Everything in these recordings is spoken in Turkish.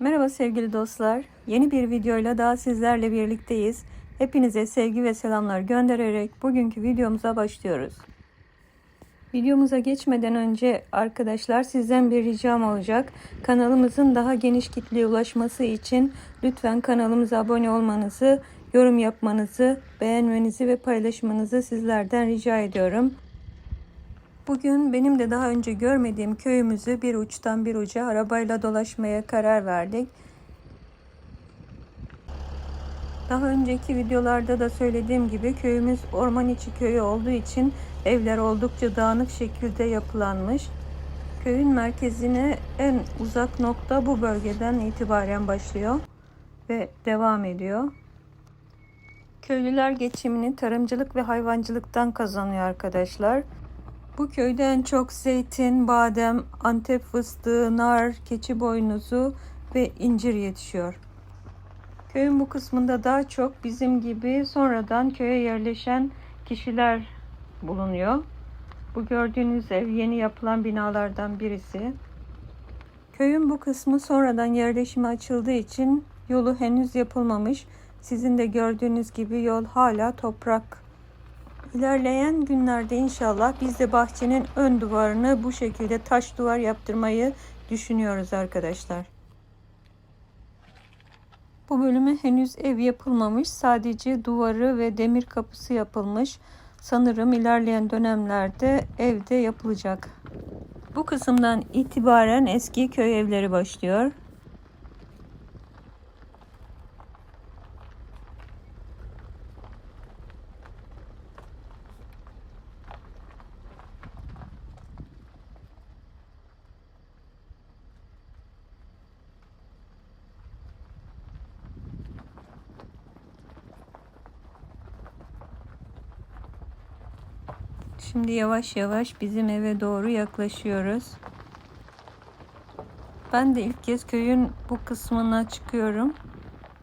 Merhaba sevgili dostlar. Yeni bir videoyla daha sizlerle birlikteyiz. Hepinize sevgi ve selamlar göndererek bugünkü videomuza başlıyoruz. Videomuza geçmeden önce arkadaşlar sizden bir ricam olacak. Kanalımızın daha geniş kitleye ulaşması için lütfen kanalımıza abone olmanızı, yorum yapmanızı, beğenmenizi ve paylaşmanızı sizlerden rica ediyorum. Bugün benim de daha önce görmediğim köyümüzü bir uçtan bir uca arabayla dolaşmaya karar verdik. Daha önceki videolarda da söylediğim gibi köyümüz orman içi köyü olduğu için evler oldukça dağınık şekilde yapılanmış. Köyün merkezine en uzak nokta bu bölgeden itibaren başlıyor ve devam ediyor. Köylüler geçimini tarımcılık ve hayvancılıktan kazanıyor arkadaşlar. Bu köyde en çok zeytin, badem, antep fıstığı, nar, keçi boynuzu ve incir yetişiyor. Köyün bu kısmında daha çok bizim gibi sonradan köye yerleşen kişiler bulunuyor. Bu gördüğünüz ev yeni yapılan binalardan birisi. Köyün bu kısmı sonradan yerleşime açıldığı için yolu henüz yapılmamış. Sizin de gördüğünüz gibi yol hala toprak İlerleyen günlerde inşallah biz de bahçenin ön duvarını bu şekilde taş duvar yaptırmayı düşünüyoruz arkadaşlar. Bu bölüme henüz ev yapılmamış. Sadece duvarı ve demir kapısı yapılmış. Sanırım ilerleyen dönemlerde evde yapılacak. Bu kısımdan itibaren eski köy evleri başlıyor. Şimdi yavaş yavaş bizim eve doğru yaklaşıyoruz. Ben de ilk kez köyün bu kısmına çıkıyorum.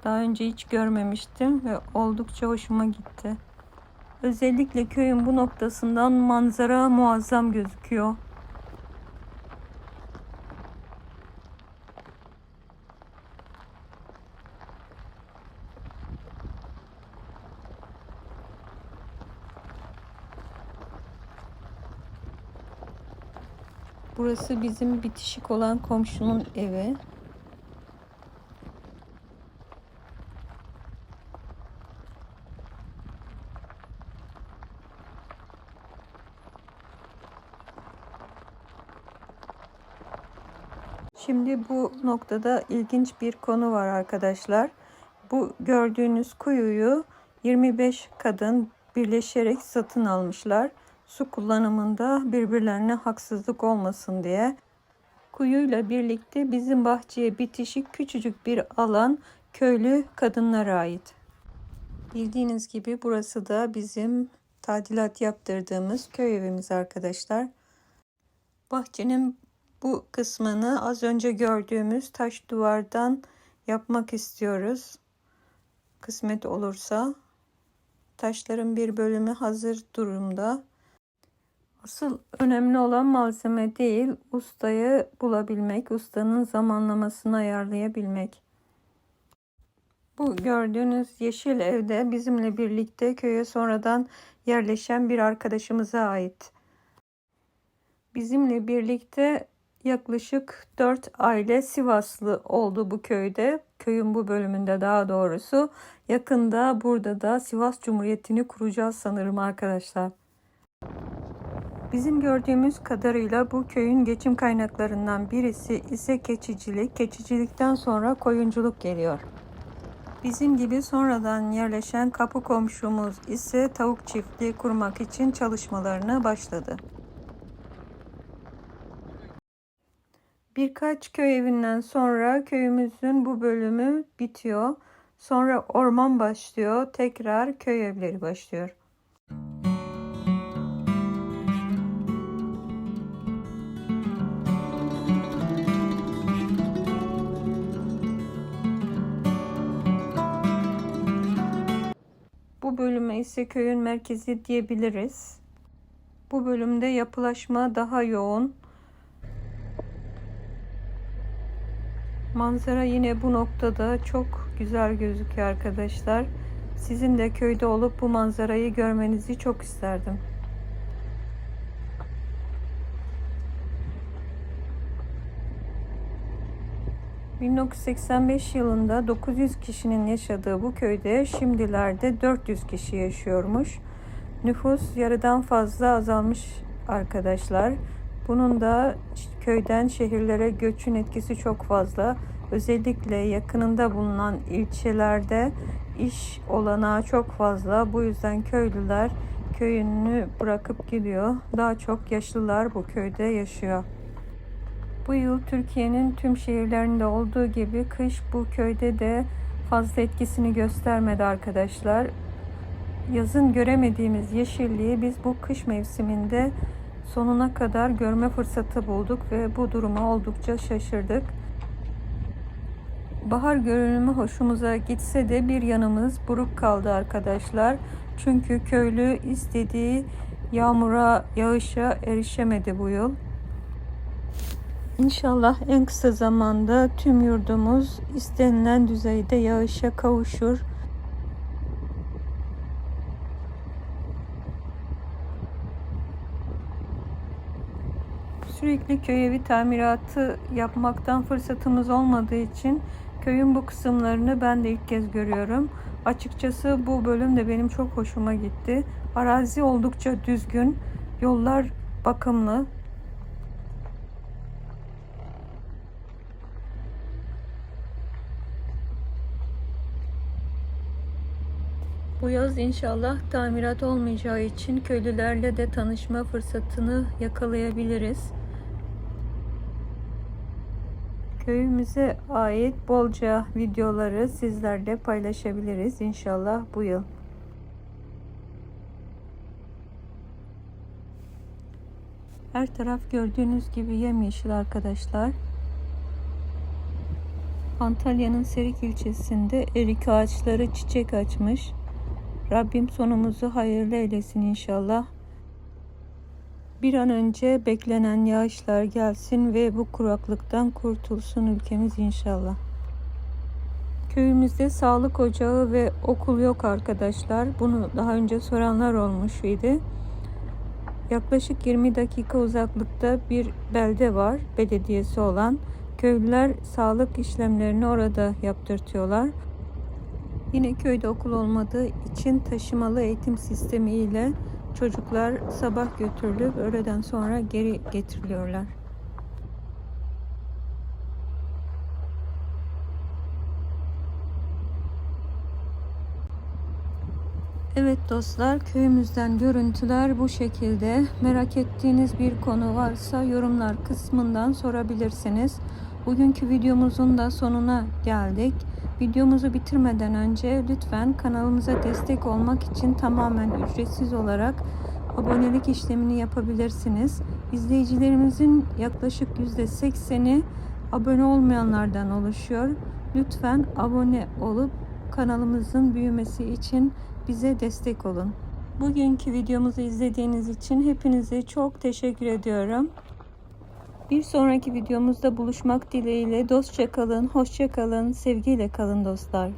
Daha önce hiç görmemiştim ve oldukça hoşuma gitti. Özellikle köyün bu noktasından manzara muazzam gözüküyor. Burası bizim bitişik olan komşunun evi. Şimdi bu noktada ilginç bir konu var arkadaşlar. Bu gördüğünüz kuyuyu 25 kadın birleşerek satın almışlar su kullanımında birbirlerine haksızlık olmasın diye. Kuyuyla birlikte bizim bahçeye bitişik küçücük bir alan köylü kadınlara ait. Bildiğiniz gibi burası da bizim tadilat yaptırdığımız köy evimiz arkadaşlar. Bahçenin bu kısmını az önce gördüğümüz taş duvardan yapmak istiyoruz. Kısmet olursa taşların bir bölümü hazır durumda. Asıl önemli olan malzeme değil, ustayı bulabilmek, ustanın zamanlamasını ayarlayabilmek. Bu gördüğünüz yeşil evde bizimle birlikte köye sonradan yerleşen bir arkadaşımıza ait. Bizimle birlikte yaklaşık 4 aile Sivaslı oldu bu köyde. Köyün bu bölümünde daha doğrusu. Yakında burada da Sivas Cumhuriyeti'ni kuracağız sanırım arkadaşlar. Bizim gördüğümüz kadarıyla bu köyün geçim kaynaklarından birisi ise keçicilik. Keçicilikten sonra koyunculuk geliyor. Bizim gibi sonradan yerleşen kapı komşumuz ise tavuk çiftliği kurmak için çalışmalarına başladı. Birkaç köy evinden sonra köyümüzün bu bölümü bitiyor. Sonra orman başlıyor. Tekrar köy evleri başlıyor. Bu bölüme ise köyün merkezi diyebiliriz. Bu bölümde yapılaşma daha yoğun. Manzara yine bu noktada çok güzel gözüküyor arkadaşlar. Sizin de köyde olup bu manzarayı görmenizi çok isterdim. ...1985 yılında 900 kişinin yaşadığı bu köyde şimdilerde 400 kişi yaşıyormuş. Nüfus yarıdan fazla azalmış arkadaşlar. Bunun da köyden şehirlere göçün etkisi çok fazla. Özellikle yakınında bulunan ilçelerde iş olanağı çok fazla. Bu yüzden köylüler köyünü bırakıp gidiyor. Daha çok yaşlılar bu köyde yaşıyor. Bu yıl Türkiye'nin tüm şehirlerinde olduğu gibi kış bu köyde de fazla etkisini göstermedi arkadaşlar. Yazın göremediğimiz yeşilliği biz bu kış mevsiminde sonuna kadar görme fırsatı bulduk ve bu duruma oldukça şaşırdık. Bahar görünümü hoşumuza gitse de bir yanımız buruk kaldı arkadaşlar. Çünkü köylü istediği yağmura, yağışa erişemedi bu yıl. İnşallah en kısa zamanda tüm yurdumuz istenilen düzeyde yağışa kavuşur. Sürekli köy evi tamiratı yapmaktan fırsatımız olmadığı için köyün bu kısımlarını ben de ilk kez görüyorum. Açıkçası bu bölüm de benim çok hoşuma gitti. Arazi oldukça düzgün, yollar bakımlı. Bu yaz inşallah tamirat olmayacağı için köylülerle de tanışma fırsatını yakalayabiliriz. Köyümüze ait bolca videoları sizlerle paylaşabiliriz inşallah bu yıl. Her taraf gördüğünüz gibi yemyeşil arkadaşlar. Antalya'nın Serik ilçesinde erik ağaçları çiçek açmış. Rabbim sonumuzu hayırlı eylesin inşallah. Bir an önce beklenen yağışlar gelsin ve bu kuraklıktan kurtulsun ülkemiz inşallah. Köyümüzde sağlık ocağı ve okul yok arkadaşlar. Bunu daha önce soranlar olmuş idi. Yaklaşık 20 dakika uzaklıkta bir belde var, belediyesi olan. Köylüler sağlık işlemlerini orada yaptırtıyorlar. Yine köyde okul olmadığı için taşımalı eğitim sistemi ile çocuklar sabah götürülüp öğleden sonra geri getiriliyorlar. Evet dostlar köyümüzden görüntüler bu şekilde. Merak ettiğiniz bir konu varsa yorumlar kısmından sorabilirsiniz. Bugünkü videomuzun da sonuna geldik. Videomuzu bitirmeden önce lütfen kanalımıza destek olmak için tamamen ücretsiz olarak abonelik işlemini yapabilirsiniz. İzleyicilerimizin yaklaşık %80'i abone olmayanlardan oluşuyor. Lütfen abone olup kanalımızın büyümesi için bize destek olun. Bugünkü videomuzu izlediğiniz için hepinize çok teşekkür ediyorum. Bir sonraki videomuzda buluşmak dileğiyle dostça kalın, hoşça kalın, sevgiyle kalın dostlar.